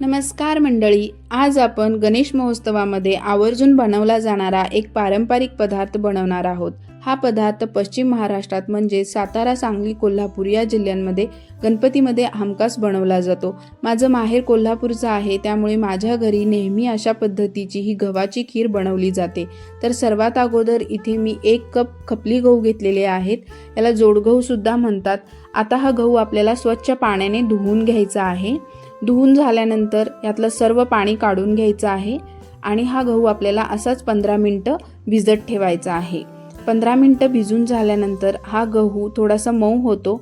नमस्कार मंडळी आज आपण गणेश महोत्सवामध्ये आवर्जून बनवला जाणारा एक पारंपरिक पदार्थ बनवणार आहोत. हा पदार्थ पश्चिम महाराष्ट्रात म्हणजे सातारा सांगली कोल्हापूर या जिल्ह्यांमध्ये गणपतीमध्ये हमखास बनवला जातो. माझं माहेर कोल्हापूरचं आहे त्यामुळे माझ्या घरी नेहमी अशा पद्धतीची ही गव्हाची खीर बनवली जाते. तर सर्वात अगोदर इथे मी एक कप खपली गहू घेतलेले आहेत. याला जोडगहूसुद्धा म्हणतात. आता हा गहू आपल्याला स्वच्छ पाण्याने धुवून घ्यायचा आहे. धुवून झाल्यानंतर यातलं सर्व पाणी काढून घ्यायचं आहे आणि हा गहू आपल्याला असाच पंधरा मिनटं भिजत ठेवायचा आहे. पंधरा मिनटं भिजून झाल्यानंतर हा गहू थोडासा मऊ होतो.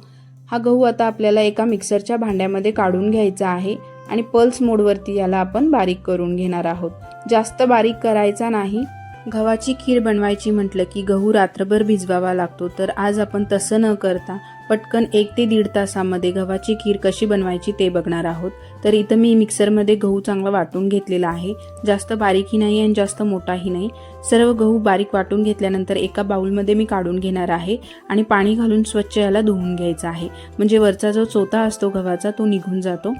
हा गहू आता आपल्याला एका मिक्सरच्या भांड्यामध्ये काढून घ्यायचा आहे आणि पल्स मोडवरती याला आपण बारीक करून घेणार आहोत. जास्त बारीक करायचा नाही. गव्हाची खीर बनवायची म्हटलं की गहू रात्रभर भिजवावा लागतो तर आज आपण तसं न करता पटकन एक ते दीड तासामध्ये गव्हाची खीर कशी बनवायची ते बघणार आहोत. तर इथं मी मिक्सरमध्ये गहू चांगला वाटून घेतलेला आहे. जास्त बारीकही नाही आणि जास्त मोठाही नाही. सर्व गहू बारीक वाटून घेतल्यानंतर एका बाउलमध्ये मी काढून घेणार आहे आणि पाणी घालून स्वच्छ याला धुवून घ्यायचं आहे. म्हणजे वरचा जो चोथा असतो गव्हाचा तो निघून जातो.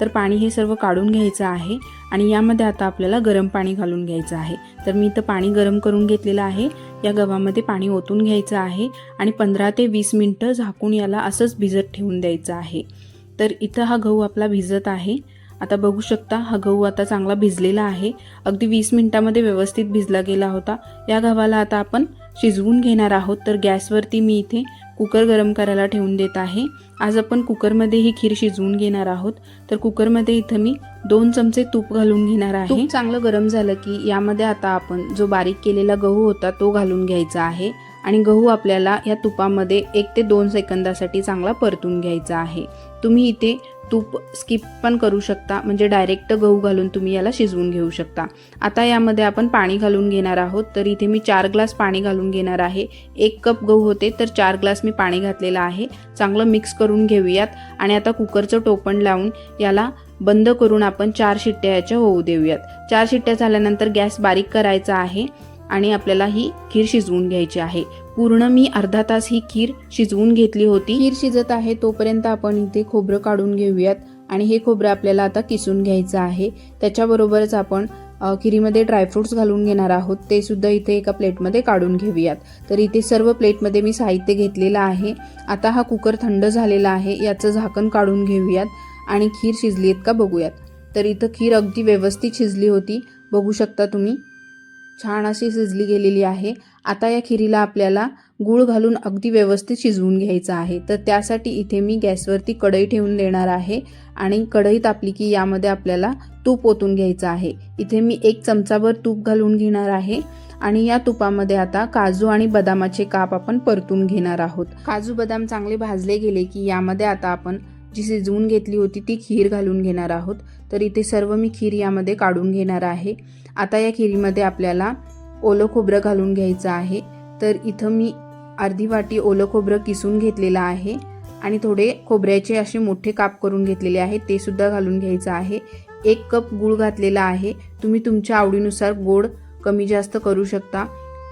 तर पाणी हे सर्व काढून घ्यायचं आहे आणि यामध्ये आता आपल्याला गरम पाणी घालून घ्यायचं आहे. तर मी इथं पाणी गरम करून घेतलेलं आहे. या गव्हामध्ये पाणी ओतून घ्यायचं आहे आणि पंधरा ते वीस मिनटं झाकून याला असंच भिजत ठेवून द्यायचं आहे. तर इथं हा गहू आपला भिजत आहे. आता बघू शकता हा गहू आता चांगला भिजलेला आहे. अगदी वीस मिनटामध्ये व्यवस्थित भिजला गेला होता. या गव्हाला आता आपण शिजवून घेणार आहोत. तर गॅसवरती मी इथे कुकर गरम करायला ठेवून देत आहे. आज आपण कुकरमध्ये ही खीर शिजवून घेणार आहोत. तर कुकरमध्ये इथं मी दोन चमचे तूप घालून घेणार आहे. तूप चांगलं गरम झालं की यामध्ये आता आपण जो बारीक केलेला गहू होता तो घालून घ्यायचा आहे. आणि गहू आपल्याला या तुपामध्ये एक ते दोन सेकंदासाठी चांगला परतून घ्यायचा आहे. तुम्ही इथे तूप स्किप पण करू शकता. म्हणजे डायरेक्ट गहू घालून तुम्ही याला शिजवून घेऊ शकता. आता यामध्ये आपण पाणी घालून घेणार आहोत. तर इथे मी चार ग्लास पाणी घालून घेणार आहे. एक कप गहू होते तर चार ग्लास मी पाणी घातलेलं आहे. चांगलं मिक्स करून घेऊयात. आणि आता कुकरचं टोपण लावून याला बंद करून आपण चार शिट्ट्या याच्या होऊ देऊयात. चार शिट्ट्या झाल्यानंतर गॅस बारीक करायचा आहे. आणि आपल्याला ही खीर शिजवून घ्यायची आहे. पूर्ण मी अर्धा तास ही खीर शिजवून घेतली होती. खीर शिजत आहे तोपर्यंत आपण इथे खोबरं काढून घेऊयात. आणि हे खोबरं आपल्याला आता किसून घ्यायचं आहे. त्याच्याबरोबरच आपण खिरीमध्ये ड्रायफ्रुट्स घालून घेणार आहोत. ते सुद्धा इथे एका प्लेटमध्ये काढून घेऊयात. तर इथे सर्व प्लेटमध्ये मी साहित्य घेतलेलं आहे. आता हा कुकर थंड झालेला आहे. याचं झाकण काढून घेऊयात. आणि खीर शिजली आहेत का बघूयात. तर इथं खीर अगदी व्यवस्थित शिजली होती. बघू शकता तुम्ही. छान अशी शिजली गेलेली आहे. आता या खिरीला आपल्याला गूळ घालून अगदी व्यवस्थित शिजवून घ्यायचं आहे. तर त्यासाठी इथे मी गॅसवरती कढई ठेवून देणार आहे आणि कढई तापली की यामध्ये आपल्याला तूप ओतून घ्यायचं आहे. इथे मी एक चमचाभर तूप घालून घेणार आहे आणि या तुपामध्ये आता काजू आणि बदामाचे काप आपण परतून घेणार आहोत. काजू बदाम चांगले भाजले गेले की यामध्ये आता आपण जी शिजवून घेतली होती ती खीर घालून घेणार आहोत. तर इथे सर्व मी खीर यामध्ये काढून घेणार आहे. आता या खिरीमध्ये आपल्याला ओलं खोबरं घालून घ्यायचं आहे. तर इथं मी अर्धी वाटी ओलं खोबरं किसून घेतलेलं आहे. आणि थोडे खोबऱ्याचे असे मोठे काप करून घेतलेले आहेत. ते सुद्धा घालून घ्यायचं आहे. एक कप गूळ घातलेला आहे. तुम्ही तुमच्या आवडीनुसार गोड कमी जास्त करू शकता.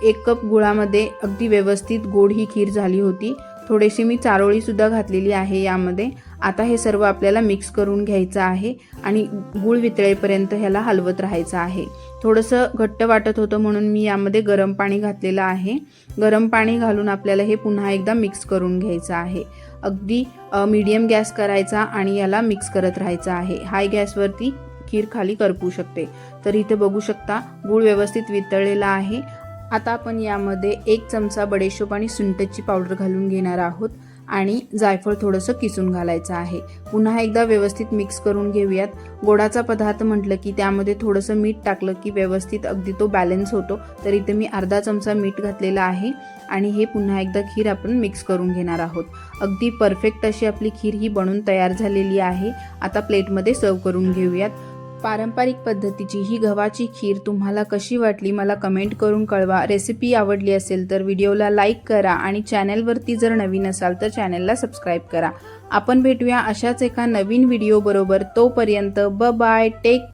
एक कप गुळामध्ये अगदी व्यवस्थित गोड ही खीर झाली होती. थोडेसे मी चारोळीसुद्धा घातलेली आहे यामध्ये. आता हे सर्व आपल्याला मिक्स करून घ्यायचं आहे आणि गूळ वितळेपर्यंत ह्याला हलवत राहायचं आहे. थोडंसं घट्ट वाटत होतं म्हणून मी यामध्ये गरम पाणी घातलेलं आहे. गरम पाणी घालून आपल्याला हे पुन्हा एकदा मिक्स करून घ्यायचं आहे. अगदी मीडियम गॅस करायचा आणि याला मिक्स करत राहायचं आहे. हाय गॅसवरती खीर खाली करपू शकते. तर इथे बघू शकता गूळ व्यवस्थित वितळलेला आहे. आता आपण यामध्ये एक चमचा बडेशोप आणि सुंटची पावडर घालून घेणार आहोत. आणि जायफळ थोडंसं किसून घालायचं आहे. पुन्हा एकदा व्यवस्थित मिक्स करून घेऊयात. गोडाचा पदार्थ म्हटलं की त्यामध्ये थोडंसं मीठ टाकलं की व्यवस्थित अगदी तो बॅलन्स होतो. तर इथे मी अर्धा चमचा मीठ घातलेला आहे आणि हे पुन्हा एकदा खीर आपण मिक्स करून घेणार आहोत. अगदी परफेक्ट अशी आपली खीर ही बनून तयार झालेली आहे. आता प्लेटमध्ये सर्व करून घेऊयात. पारंपरिक पद्धतीची ही गव्हाची खीर तुम्हाला कशी वाटली मला कमेंट करून कळवा. रेसिपी आवडली असेल तर व्हिडिओला लाईक करा आणि चॅनलवरती जर नवीन असाल तर चॅनलला सबस्क्राईब करा. आपण भेटूया अशाच एका नवीन व्हिडिओबरोबर तोपर्यंत ब बाय टेक